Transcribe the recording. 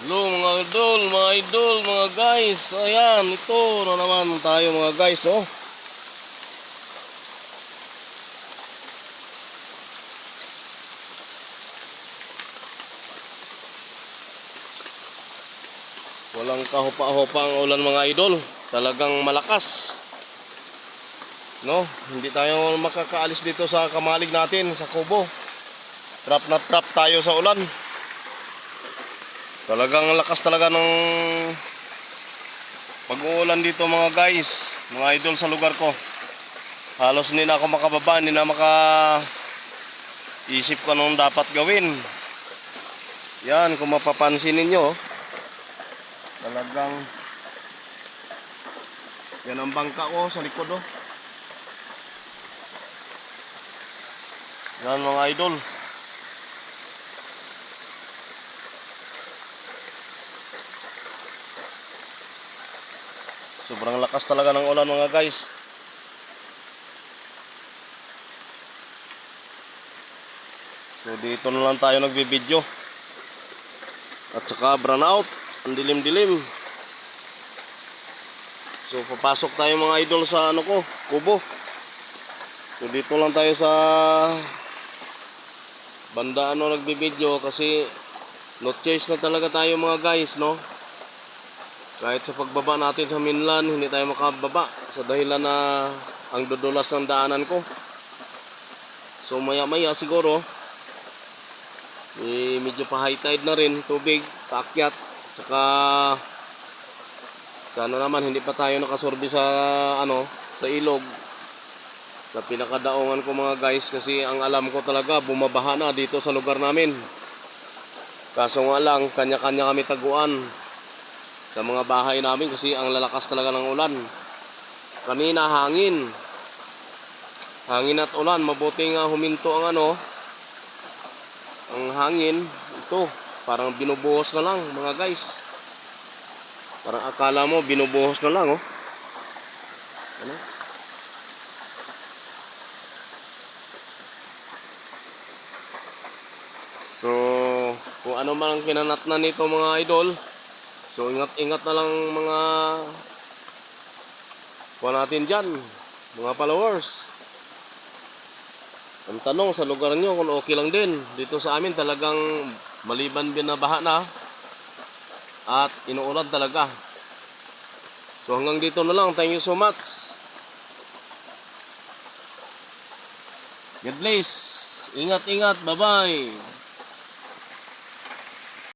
Hello mga idol, mga idol, mga guys. Ayan, ito na naman tayo mga guys, oh. Walang kahupa-hupa ang ulan mga idol. Talagang malakas. No, hindi tayo makakaalis dito sa kamalig natin sa kubo. Trap na trap tayo sa ulan. Talagang lakas talaga ng pag-uulan dito mga guys, mga idol sa lugar ko. Halos hindi na ako makababa, hindi na maka isip ko anong dapat gawin. Yan, kung mapapansin ninyo, talagang yan ang bangka ko sa likod oh. Yan mga idol. Sobrang lakas talaga ng ulan mga guys. So dito na lang tayo nagbibideo. At saka brown out. Ang dilim-dilim. So papasok tayo mga idol sa ano ko, kubo. So dito lang tayo sa banda ano nagbibideo kasi no choice na talaga tayo mga guys, no? Kahit sa pagbaba natin sa Minlan, hindi tayo makababa sa dahilan na ang dudulas ng daanan ko. So maya maya siguro, eh, medyo pa high tide na rin, tubig, paakyat, saka sana naman hindi pa tayo nakasorbi sa ano, sa ilog. Sa pinakadaungan ko mga guys kasi ang alam ko talaga bumabaha na dito sa lugar namin. Kaso nga lang, kanya-kanya kami taguan sa mga bahay namin kasi ang lalakas talaga ng ulan. Kanina hangin. Hangin at ulan, mabuti nga huminto ang ano, ang hangin. Ito, parang binubuhos na lang mga guys. Parang akala mo binubuhos na lang oh. Ano? So, kung ano man ang kinanatnan nito mga idol, So ingat-ingat na lang mga kuha natin dyan, mga followers. Ang tanong sa lugar nyo kung okay lang din. Dito sa amin talagang maliban binabaha na at inuulan talaga. So hanggang dito na lang. Thank you so much. God bless. Ingat-ingat. Bye-bye.